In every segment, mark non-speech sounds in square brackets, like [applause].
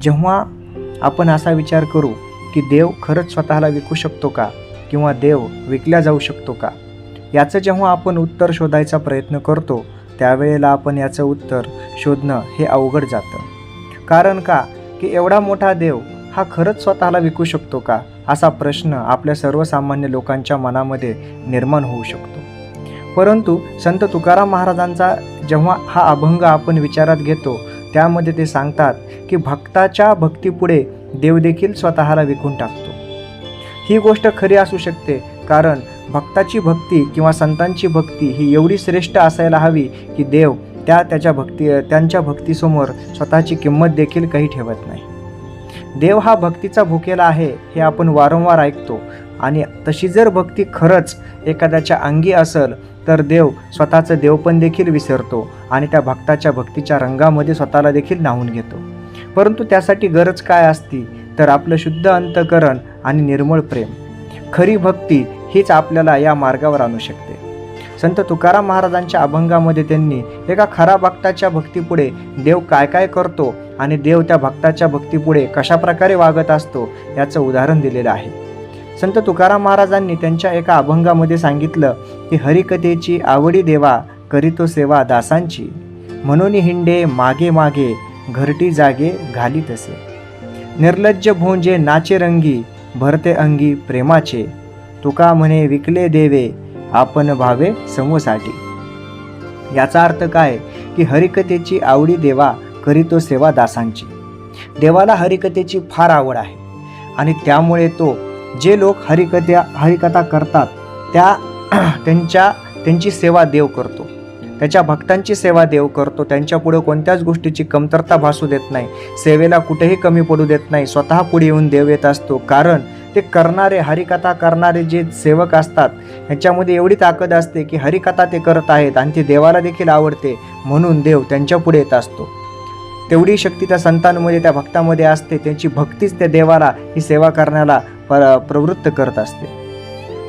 जेव्हा आपण असा विचार करू की देव खरंच स्वतःला विकू शकतो का? किंवा देव विकल्या जाऊ शकतो का? याचं जेव्हा आपण उत्तर शोधायचा प्रयत्न करतो त्यावेळेला आपण याचं उत्तर शोधणं हे अवघड जातं. कारण का? की एवढा मोठा देव हा खरंच स्वतःला विकू शकतो का? असा प्रश्न आपल्या सर्वसामान्य लोकांच्या मनामध्ये निर्माण होऊ शकतो. परंतु संत तुकाराम महाराजांचा जेव्हा हा अभंग आपण विचारात घेतो त्यामध्ये ते सांगतात की भक्ताच्या भक्तीपुढे देवदेखील स्वतःला विकून टाकतो. ही गोष्ट खरी असू शकते कारण भक्ताची भक्ती किंवा संतांची भक्ती ही एवढी श्रेष्ठ असायला हवी की देव त्या त्याच्या भक्ती त्यांच्या भक्तीसमोर स्वतःची किंमत देखील काही ठेवत नाही. देव हा भक्तीचा भुकेला आहे हे आपण वारंवार ऐकतो. आणि तशी जर भक्ती खरंच एखाद्याच्या अंगी असेल तर देव स्वतःचं देवपण देखील विसरतो आणि त्या भक्ताच्या भक्तीच्या रंगामध्ये स्वतःला देखील न्हावून घेतो. परंतु त्यासाठी गरज काय असती तर आपलं शुद्ध अंतकरण आणि निर्मळ प्रेम. खरी भक्ती हीच आपल्याला या मार्गावर आणू शकते. संत तुकाराम महाराजांच्या अभंगामध्ये त्यांनी एका खरा भक्ताच्या भक्तीपुढे देव काय काय करतो आणि देव त्या भक्ताच्या भक्तीपुढे कशा प्रकारे वागत असतो याचं उदाहरण दिलेलं आहे. संत तुकाराम महाराजांनी त्यांच्या एका अभंगामध्ये सांगितलं की हरिकथेची आवडी देवा करीतो सेवा दासांची. म्हणून हिंडे मागे मागे घरटी जागे घाली तसे. निर्लज्ज भोंजे नाचे रंगी भरते अंगी प्रेमाचे. तुका म्हणे विकले देवे आपण भावे समूसाठी याचा अर्थ काय? की हरिकथेची आवडी देवा करीतो सेवा दासांची. देवाला हरिकथेची फार आवड आहे. आणि त्यामुळे तो जे लोक हरिकथ्या हरिकथा करतात त्या [clears throat] त्यांच्या त्यांची सेवा देव करतो. त्याच्या भक्तांची सेवा देव करतो. त्यांच्यापुढे कोणत्याच गोष्टीची कमतरता भासू देत नाही. सेवेला कुठेही कमी पडू देत नाही. स्वतः पुढे येऊन देव येत असतो. कारण ते करणारे हरिकथा करणारे जे सेवक असतात ह्याच्यामध्ये एवढी ताकद असते की हरिकथा ते करत आहेत आणि ती देवाला देखील आवडते. म्हणून देव त्यांच्यापुढे येत असतो. तेवढी शक्ती त्या संतांमध्ये त्या भक्तामध्ये असते. त्यांची भक्तीच त्या देवाला ही सेवा करण्याला पर प्रवृत्त करत असते.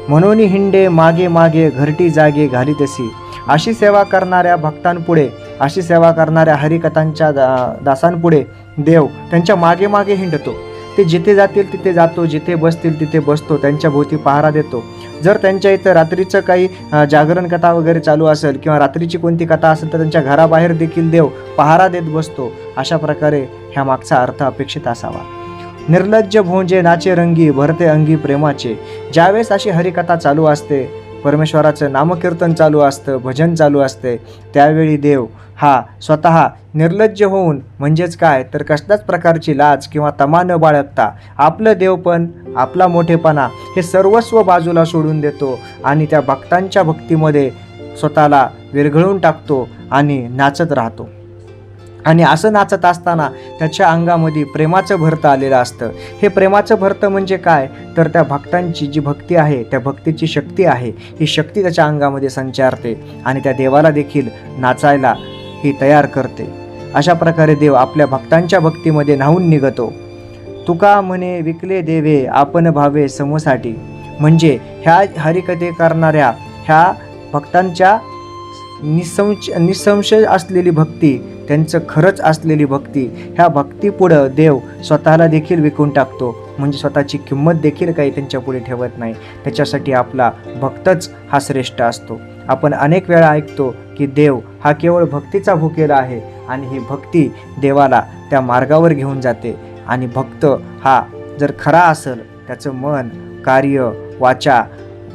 म्हणून हिंडे मागे मागे घरटी जागे घाली तशी अशी सेवा करणाऱ्या भक्तांपुढे अशी सेवा करणाऱ्या हरिकथांच्या दा दासांपुढे देव त्यांच्या मागे मागे हिंडतो. ते जिथे जातील तिथे जातो जिथे बसतील तिथे बसतो त्यांच्या भोवती पहारा देतो. जर त्यांच्या इथं रात्रीचं काही जागरण कथा वगैरे चालू असेल किंवा रात्रीची कोणती कथा असेल तर त्यांच्या घराबाहेर देखील देव पहारा देत बसतो. अशा प्रकारे ह्या मागचा अर्थ अपेक्षित असावा. निर्लज्ज भोंजे नाचे रंगी भरते अंगी प्रेमाचे. ज्यावेळेस अशी हरिकथा चालू असते परमेश्वराचं नामकीर्तन चालू असतं भजन चालू असते त्यावेळी देव हा स्वतः निर्लज्ज होऊन म्हणजेच काय? तर कसल्याच प्रकारची लाज किंवा तमा न बाळगता आपलं देवपण आपला मोठेपणा हे सर्वस्व बाजूला सोडून देतो आणि त्या भक्तांच्या भक्तीमध्ये स्वतःला विरघळून टाकतो आणि नाचत राहतो. आणि असं नाचत असताना त्याच्या अंगामध्ये प्रेमाचं भरतं आलेलं असतं. हे प्रेमाचं भरतं म्हणजे काय? तर त्या भक्तांची जी भक्ती आहे त्या भक्तीची शक्ती आहे ही शक्ती त्याच्या अंगामध्ये संचारते आणि त्या देवाला देखील नाचायला ही तयार करते. अशा प्रकारे देव आपल्या भक्तांच्या भक्तीमध्ये न्हावून निघतो. तुका म्हणे विकले देवे आपण भावे समूसाठी. म्हणजे ह्या हरिकथे करणाऱ्या ह्या भक्तांच्या निसंश निसंशय असलेली भक्ती त्यांचं खरंच असलेली भक्ती ह्या भक्तीपुढं देव स्वतःला देखील विकून टाकतो. म्हणजे स्वतःची किंमत देखील काही त्यांच्यापुढे ठेवत नाही. त्याच्यासाठी आपला भक्तच हा श्रेष्ठ असतो. आपण अनेक वेळा ऐकतो की देव हा केवळ भक्तीचा भुकेला आहे आणि ही भक्ती देवाला त्या मार्गावर घेऊन जाते. आणि भक्त हा जर खरा असेल त्याचं मन कार्य वाचा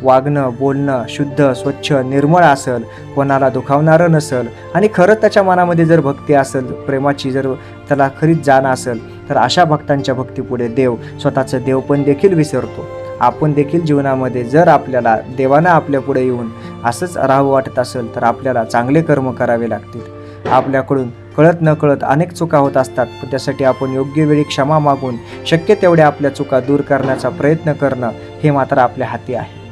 वागणं बोलणं शुद्ध स्वच्छ निर्मळ असेल कोणाला दुखावणारं नसेल आणि खरंच त्याच्या मनामध्ये जर भक्ती असेल प्रेमाची जर त्याला खरीच जाण असेल तर अशा भक्तांच्या भक्तीपुढे देव स्वतःचं देवपण देखील विसरतो. आपण देखील जीवनामध्ये जर आपल्याला देवानं आपल्यापुढे येऊन असंच राहावं वाटत असेल तर आपल्याला चांगले कर्म करावे लागतील. आपल्याकडून कळत न कळत अनेक चुका होत असतात पण त्यासाठी आपण योग्य वेळी क्षमा मागून शक्य तेवढ्या आपल्या चुका दूर करण्याचा प्रयत्न करणं हे मात्र आपल्या हाती आहे.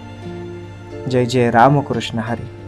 जय जय रामकृष्ण हरी.